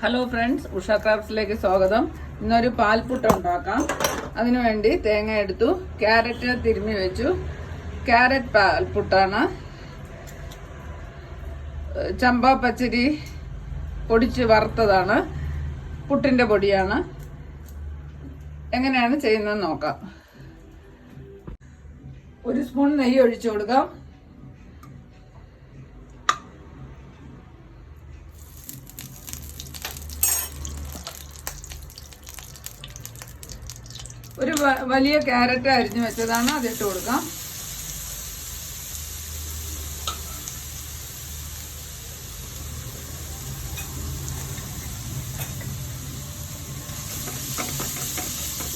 Hello friends Usha ക്രാഫ്റ്റ്സിലേക്ക് സ്വാഗതം. ഇന്നൊരു പാൽപ്പുട്ട ഉണ്ടാക്കാം. അതിനുവേണ്ടി തേങ്ങ എടുത്തു. ക്യാരറ്റ് തിരുമ്മി വെച്ചു. ക്യാരറ്റ് പാൽപ്പുട്ടാണ് ചമ്പ പച്ചരി പൊടിച്ച് വറുത്തതാണ്. പുട്ടിന്റെ പൊടിയാണ്. എങ്ങനെയാണ് ചെയ്യുന്നത് നോക്കാം. ഒരു സ്പൂൺ നെയ്യ് ഒഴിച്ചു കൊടുക്കാം. ഒരു വലിയ ക്യാരറ്റ് അരിഞ്ഞു വെച്ചതാണ് അതിട്ട് കൊടുക്കാം.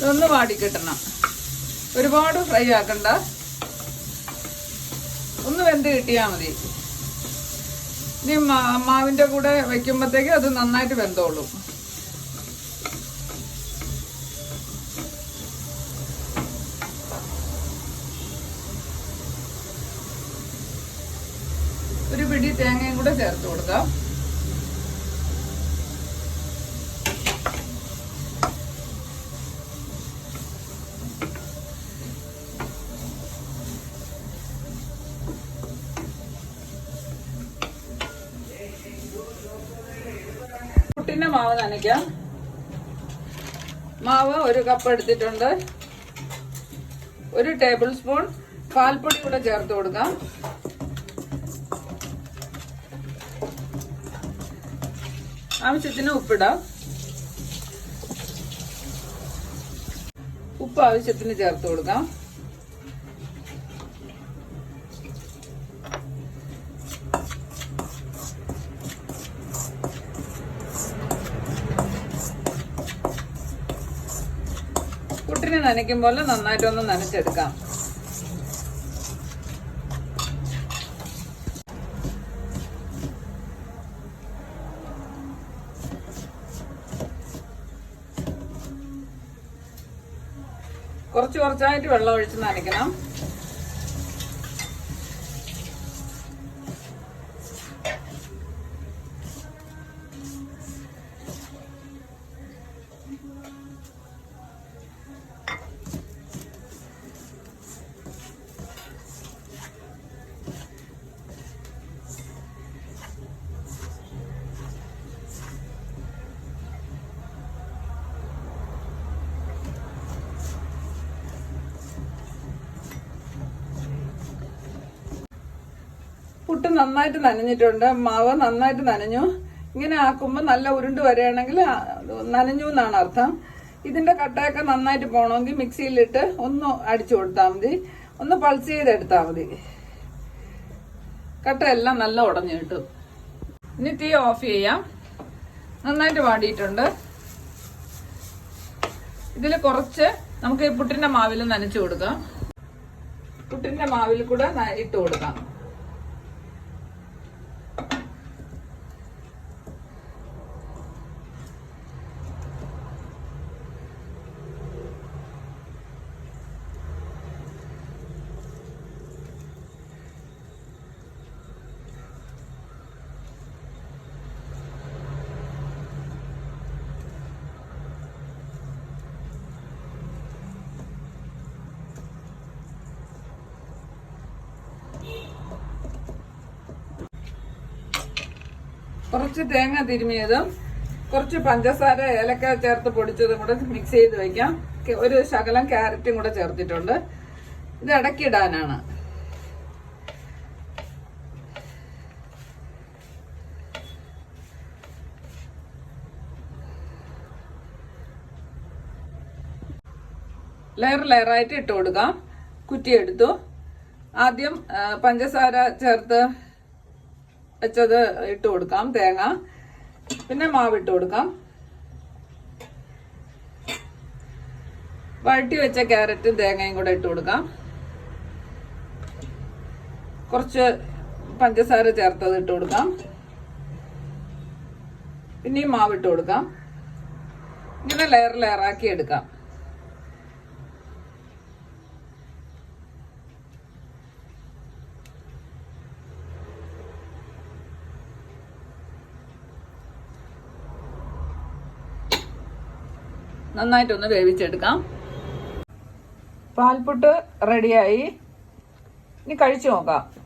ഇതൊന്ന് വാടിക്കിട്ടണം. ഒരുപാട് ഫ്രൈ ആക്കണ്ട. ഒന്ന് വെന്ത് കിട്ടിയാൽ മതി. ഇനി മാവിന്റെ കൂടെ വെക്കുമ്പോഴത്തേക്ക് അത് നന്നായിട്ട് വെന്തോളും ഒരു പിടി തേങ്ങയും കൂടെ ചേർത്ത് കൊടുക്കാം. പുട്ടിന്റെ മാവ് നനയ്ക്കാം. മാവ് ഒരു കപ്പ് എടുത്തിട്ടുണ്ട്. ഒരു ടേബിൾ സ്പൂൺ പാൽപ്പൊടി കൂടെ ചേർത്ത് കൊടുക്കാം. ആവശ്യത്തിന് ഉപ്പിടാം. ഉപ്പ് ആവശ്യത്തിന് ചേർത്ത് കൊടുക്കാം. കുട്ടിനെ നനയ്ക്കുമ്പോൾ നന്നായിട്ടൊന്ന് നനച്ചെടുക്കാം. കുറച്ച് കുറച്ചായിട്ട് വെള്ളം ഒഴിച്ച് നനയ്ക്കണം. പുട്ട് നന്നായിട്ട് നനഞ്ഞിട്ടുണ്ട്. മാവ് നന്നായിട്ട് നനഞ്ഞു. ഇങ്ങനെ ആക്കുമ്പോൾ നല്ല ഉരുണ്ട് വരികയാണെങ്കിൽ നനഞ്ഞു എന്നാണ് അർത്ഥം. ഇതിന്റെ കട്ടയൊക്കെ നന്നായിട്ട് പോകണമെങ്കിൽ മിക്സിയിലിട്ട് ഒന്ന് അടിച്ചു കൊടുത്താൽ മതി. ഒന്ന് പൾസ് ചെയ്തെടുത്താൽ മതി. കട്ടയെല്ലാം നല്ല ഉടഞ്ഞു കിട്ടും. ഇനി തീ ഓഫ് ചെയ്യാം. നന്നായിട്ട് വാടിയിട്ടുണ്ട്. ഇതിൽ കുറച്ച് നമുക്ക് ഈ പുട്ടിന്റെ മാവിൽ നനച്ചു കൊടുക്കാം. പുട്ടിന്റെ മാവിൽ കൂടെ ഇട്ട് കൊടുക്കാം. കുറച്ച് തേങ്ങ തിരുമിയതും കുറച്ച് പഞ്ചസാര ഏലക്ക ചേർത്ത് പൊടിച്ചതും കൂടെ മിക്സ് ചെയ്ത് വയ്ക്കാം ഒരു ശകലം ക്യാരറ്റും കൂടെ ചേർത്തിട്ടുണ്ട്. ഇത് ഇടയ്ക്കിടാനാണ്. ലെയർ ലെയറായിട്ട് ഇട്ട് കൊടുക്കാം. കുറ്റിയെടുത്തു. ആദ്യം പഞ്ചസാര ചേർത്ത് വെച്ചത് ഇട്ട് കൊടുക്കാം തേങ്ങ. പിന്നെ മാവ് ഇട്ട് കൊടുക്കാം. വഴട്ടി വെച്ച ക്യാരറ്റും തേങ്ങയും കൂടെ ഇട്ട് കൊടുക്കാം. കുറച്ച് പഞ്ചസാര ചേർത്തത് ഇട്ട് കൊടുക്കാം. പിന്നെയും മാവ് ഇട്ട് കൊടുക്കാം. ഇങ്ങനെ ലെയർ ലെയറാക്കി എടുക്കാം. നന്നായിട്ടൊന്ന് വേവിച്ചെടുക്കാം. പാൽപുട്ട് റെഡിയായി ഇനി കഴിച്ചു നോക്കാം.